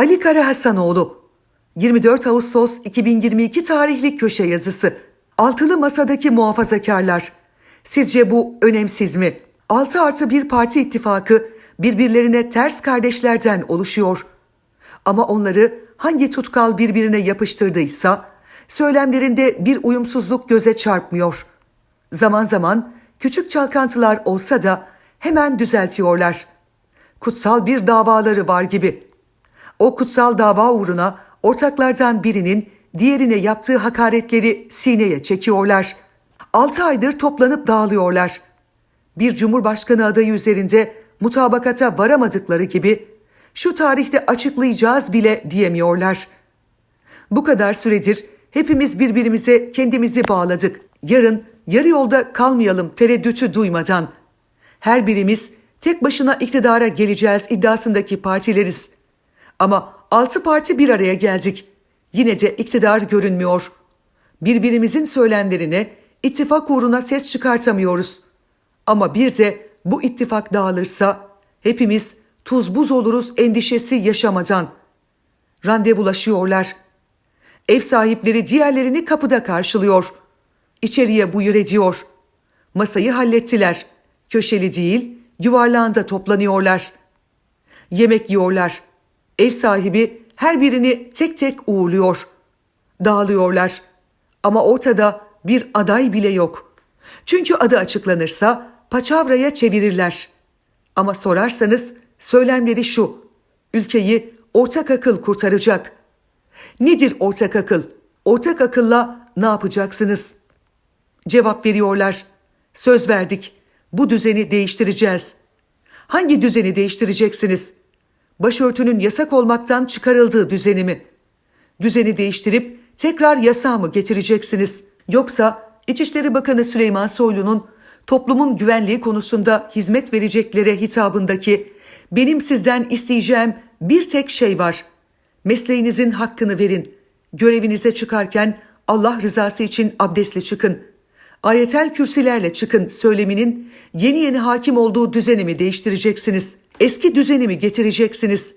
Ali Kara Hasanoğlu 24 Ağustos 2022 tarihli köşe yazısı. Altılı masadaki muhafazakarlar. Sizce bu önemsiz mi? 6 artı bir parti ittifakı birbirlerine ters kardeşlerden oluşuyor. Ama onları hangi tutkal birbirine yapıştırdıysa söylemlerinde bir uyumsuzluk göze çarpmıyor. Zaman zaman küçük çalkantılar olsa da hemen düzeltiyorlar. Kutsal bir davaları var gibi. O kutsal dava uğruna ortaklardan birinin diğerine yaptığı hakaretleri sineye çekiyorlar. Altı aydır toplanıp dağılıyorlar. Bir cumhurbaşkanı adayı üzerinde mutabakata varamadıkları gibi şu tarihte açıklayacağız bile diyemiyorlar. Bu kadar süredir hepimiz birbirimize kendimizi bağladık. Yarın yarı yolda kalmayalım tereddütü duymadan. Her birimiz tek başına iktidara geleceğiz iddiasındaki partileriz. Ama altı parti bir araya geldik. Yine de iktidar görünmüyor. Birbirimizin söylemlerine, ittifak uğruna ses çıkartamıyoruz. Ama bir de bu ittifak dağılırsa hepimiz tuz buz oluruz endişesi yaşamadan. Randevulaşıyorlar. Ev sahipleri diğerlerini kapıda karşılıyor. İçeriye buyur ediyor. Masayı hallettiler. Köşeli değil, yuvarlağında toplanıyorlar. Yemek yiyorlar. Ev sahibi her birini tek tek uğurluyor. Dağılıyorlar. Ama ortada bir aday bile yok. Çünkü adı açıklanırsa paçavraya çevirirler. Ama sorarsanız söylemleri şu. Ülkeyi ortak akıl kurtaracak. Nedir ortak akıl? Ortak akılla ne yapacaksınız? Cevap veriyorlar. Söz verdik. Bu düzeni değiştireceğiz. Hangi düzeni değiştireceksiniz? Başörtünün yasak olmaktan çıkarıldığı düzeni mi? Düzeni değiştirip tekrar yasağı mı getireceksiniz? Yoksa İçişleri Bakanı Süleyman Soylu'nun toplumun güvenliği konusunda hizmet vereceklere hitabındaki benim sizden isteyeceğim bir tek şey var. Mesleğinizin hakkını verin. Görevinize çıkarken Allah rızası için abdestli çıkın. Ayetel kürsilerle çıkın söyleminin yeni yeni hakim olduğu düzeni mi değiştireceksiniz? Eski düzeni mi getireceksiniz?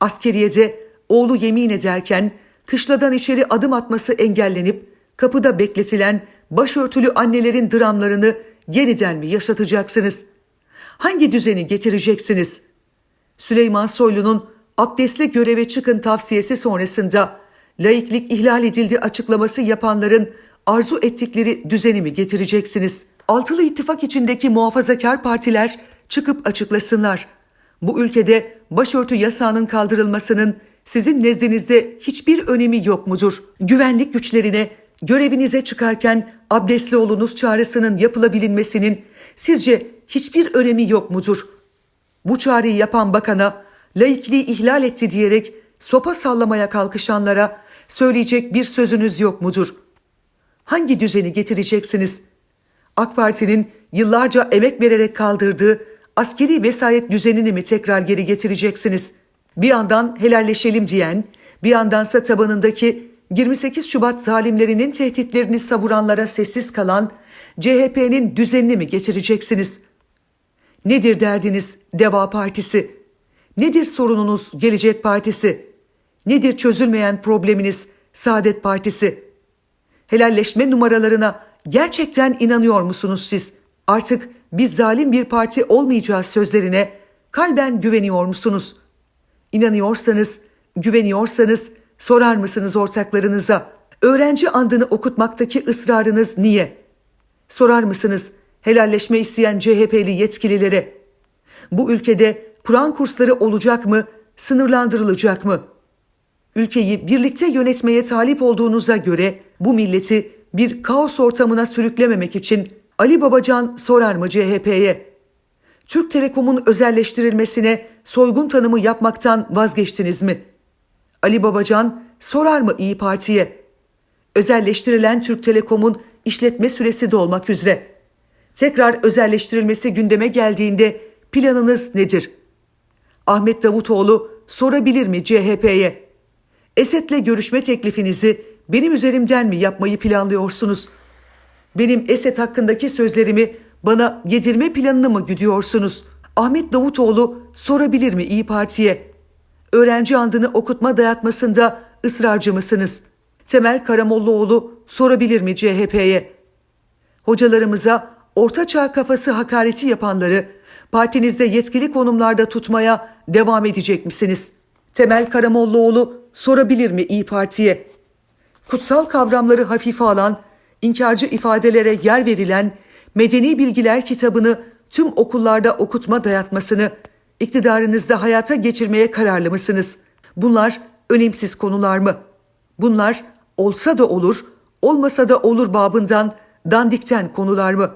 Askeriyede oğlu yemin ederken kışladan içeri adım atması engellenip kapıda bekletilen başörtülü annelerin dramlarını yeniden mi yaşatacaksınız? Hangi düzeni getireceksiniz? Süleyman Soylu'nun abdestli göreve çıkın tavsiyesi sonrasında laiklik ihlal edildi açıklaması yapanların arzu ettikleri düzeni mi getireceksiniz? Altılı ittifak içindeki muhafazakar partiler çıkıp açıklasınlar. Bu ülkede başörtü yasağının kaldırılmasının sizin nezdinizde hiçbir önemi yok mudur? Güvenlik güçlerine görevinize çıkarken abdestli olunuz çağrısının yapılabilinmesinin sizce hiçbir önemi yok mudur? Bu çağrıyı yapan bakana laikliği ihlal etti diyerek sopa sallamaya kalkışanlara söyleyecek bir sözünüz yok mudur? Hangi düzeni getireceksiniz? AK Parti'nin yıllarca emek vererek kaldırdığı askeri vesayet düzenini mi tekrar geri getireceksiniz? Bir yandan helalleşelim diyen, bir yandansa tabanındaki 28 Şubat zalimlerinin tehditlerini savuranlara sessiz kalan CHP'nin düzenini mi getireceksiniz? Nedir derdiniz Deva Partisi? Nedir sorununuz Gelecek Partisi? Nedir çözülmeyen probleminiz Saadet Partisi? Helalleşme numaralarına gerçekten inanıyor musunuz siz? Artık biz zalim bir parti olmayacağız sözlerine kalben güveniyor musunuz? İnanıyorsanız, güveniyorsanız sorar mısınız ortaklarınıza? Öğrenci andını okutmaktaki ısrarınız niye? Sorar mısınız helalleşme isteyen CHP'li yetkililere? Bu ülkede Kur'an kursları olacak mı, sınırlandırılacak mı? Ülkeyi birlikte yönetmeye talip olduğunuza göre bu milleti bir kaos ortamına sürüklememek için Ali Babacan sorar mı CHP'ye? Türk Telekom'un özelleştirilmesine soygun tanımı yapmaktan vazgeçtiniz mi? Ali Babacan sorar mı İyi Parti'ye? Özelleştirilen Türk Telekom'un işletme süresi dolmak üzere. Tekrar özelleştirilmesi gündeme geldiğinde planınız nedir? Ahmet Davutoğlu sorabilir mi CHP'ye? Esed'le görüşme teklifinizi benim üzerimden mi yapmayı planlıyorsunuz? Benim Esed hakkındaki sözlerimi bana yedirme planını mı güdüyorsunuz? Ahmet Davutoğlu sorabilir mi İyi Parti'ye? öğrenci andını okutma dayatmasında ısrarcı mısınız? Temel Karamollaoğlu sorabilir mi CHP'ye? Hocalarımıza ortaçağ kafası hakareti yapanları partinizde yetkili konumlarda tutmaya devam edecek misiniz? Temel Karamollaoğlu sorabilir mi İyi Parti'ye? Kutsal kavramları hafife alan, inkarcı ifadelere yer verilen Medeni Bilgiler kitabını tüm okullarda okutma dayatmasını iktidarınızda hayata geçirmeye kararlı mısınız? Bunlar önemsiz konular mı? Bunlar olsa da olur, olmasa da olur babından, dandikten konular mı?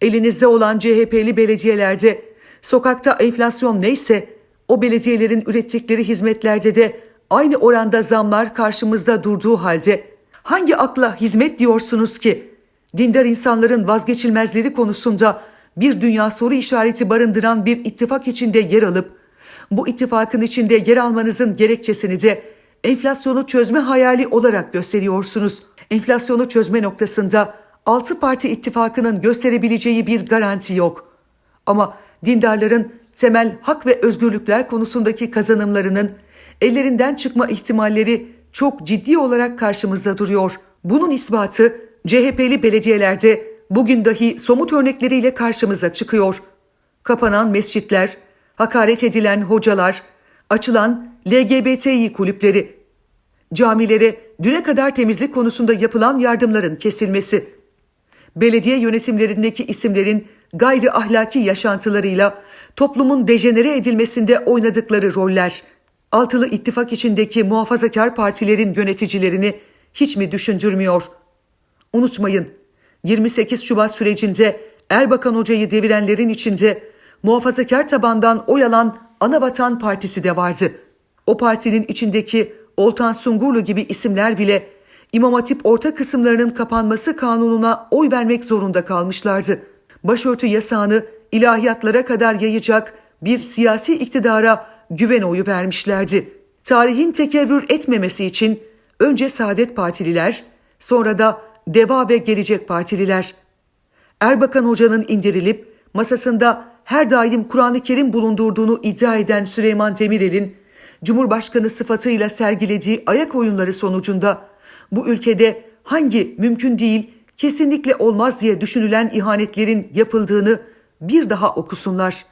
Elinizde olan CHP'li belediyelerde sokakta enflasyon neyse o belediyelerin ürettikleri hizmetlerde de aynı oranda zamlar karşımızda durduğu halde hangi akla hizmet diyorsunuz ki? Dindar insanların vazgeçilmezleri konusunda bir dünya soru işareti barındıran bir ittifak içinde yer alıp bu ittifakın içinde yer almanızın gerekçesini de enflasyonu çözme hayali olarak gösteriyorsunuz. Enflasyonu çözme noktasında altı parti ittifakının gösterebileceği bir garanti yok. Ama dindarların temel hak ve özgürlükler konusundaki kazanımlarının ellerinden çıkma ihtimalleri çok ciddi olarak karşımızda duruyor. Bunun ispatı CHP'li belediyelerde bugün dahi somut örnekleriyle karşımıza çıkıyor. Kapanan mescitler, hakaret edilen hocalar, açılan LGBTİ kulüpleri, camilere düne kadar temizlik konusunda yapılan yardımların kesilmesi, belediye yönetimlerindeki isimlerin gayri ahlaki yaşantılarıyla toplumun dejenere edilmesinde oynadıkları roller, altılı ittifak içindeki muhafazakar partilerin yöneticilerini hiç mi düşündürmüyor? Unutmayın, 28 Şubat sürecinde Erbakan Hoca'yı devirenlerin içinde muhafazakar tabandan oy alan Anavatan Partisi de vardı. O partinin içindeki Oltan Sungurlu gibi isimler bile İmam Hatip orta kısımlarının kapanması kanununa oy vermek zorunda kalmışlardı. Başörtü yasağını ilahiyatlara kadar yayacak bir siyasi iktidara güven oyu vermişlerdi. Tarihin tekerrür etmemesi için önce Saadet Partililer, sonra da Deva ve Gelecek Partililer. Erbakan Hoca'nın indirilip masasında her daim Kur'an-ı Kerim bulundurduğunu iddia eden Süleyman Demirel'in Cumhurbaşkanı sıfatıyla sergilediği ayak oyunları sonucunda bu ülkede hangi mümkün değil, kesinlikle olmaz diye düşünülen ihanetlerin yapıldığını bir daha okusunlar.